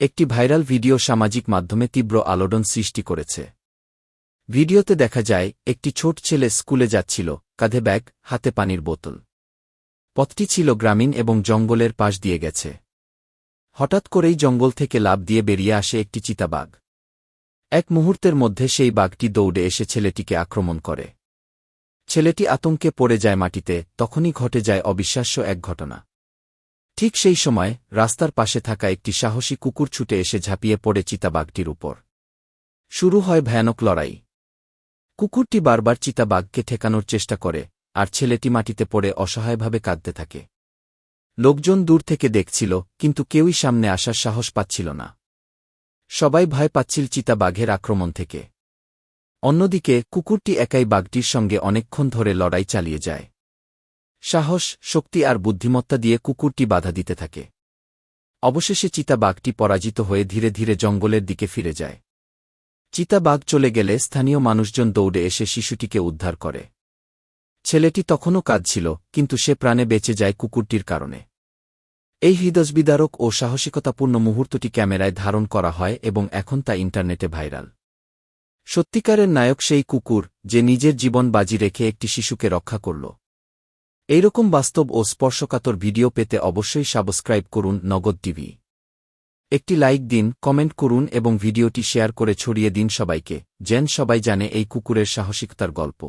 একটি viral video সামাজিক মাধ্যমে তীব্র আলোড়ন সৃষ্টি করেছে। ভিডিওতে দেখা যায়, একটি ছোট ছেলে স্কুলে যাচ্ছিল, কাঁধে ব্যাগ, হাতে পানির বোতল। পথটি ছিল গ্রামীণ এবং জঙ্গলের পাশ দিয়ে গেছে। হঠাৎ করেই জঙ্গল থেকে লাভ দিয়ে বেরিয়ে আসে একটি চিতাবাঘ। এক মুহূর্তের মধ্যে সেই বাঘটি দৌড়ে এসে ছেলেটিকে আক্রমণ করে। ছেলেটি আতঙ্কে পড়ে যায় মাটিতে, তখনই ঘটে যায় অবিশ্বাস্য এক ঘটনা। ঠিক সেই সময় রাস্তার পাশে থাকা একটি সাহসী কুকুর ছুটে এসে ঝাঁপিয়ে পড়ে চিতাবাঘটির উপর। শুরু হয় ভয়ানক লড়াই। কুকুরটি বারবার চিতাবাঘকে ঠেকানোর চেষ্টা করে, আর ছেলেটি মাটিতে পড়ে অসহায়ভাবে কাঁদতে থাকে। লোকজন দূর থেকে দেখছিল, কিন্তু কেউই সামনে আসার সাহস পাচ্ছিল না। সবাই ভয় পাচ্ছিল চিতাবাঘের আক্রমণ থেকে। অন্যদিকে কুকুরটি একাই বাঘটির সঙ্গে অনেকক্ষণ ধরে লড়াই চালিয়ে যায়। সাহস, শক্তি আর বুদ্ধিমত্তা দিয়ে কুকুরটি বাধা দিতে থাকে। অবশেষে চিতাবাঘটি পরাজিত হয়ে ধীরে ধীরে জঙ্গলের দিকে ফিরে যায়। চিতাবাঘ চলে গেলে স্থানীয় মানুষজন দৌড়ে এসে শিশুটিকে উদ্ধার করে। ছেলেটি তখনও কাঁদছিল, কিন্তু সে প্রাণে বেঁচে যায় কুকুরটির কারণে। এই হৃদয়বিদারক ও সাহসিকতাপূর্ণ মুহূর্তটি ক্যামেরায় ধারণ করা হয় এবং এখন তা ইন্টারনেটে ভাইরাল। সত্যিকারের নায়ক সেই কুকুর, যে নিজের জীবন বাজি রেখে একটি শিশুকে রক্ষা করল। এইরকম বাস্তব ও স্পর্শকাতর ভিডিও পেতে অবশ্যই সাবস্ক্রাইব করুন নগদ টিভি। একটি লাইক দিন, কমেন্ট করুন এবং ভিডিওটি শেয়ার করে ছড়িয়ে দিন সবাইকে। যেন সবাই জানে এই কুকুরের সাহসিকতার গল্প।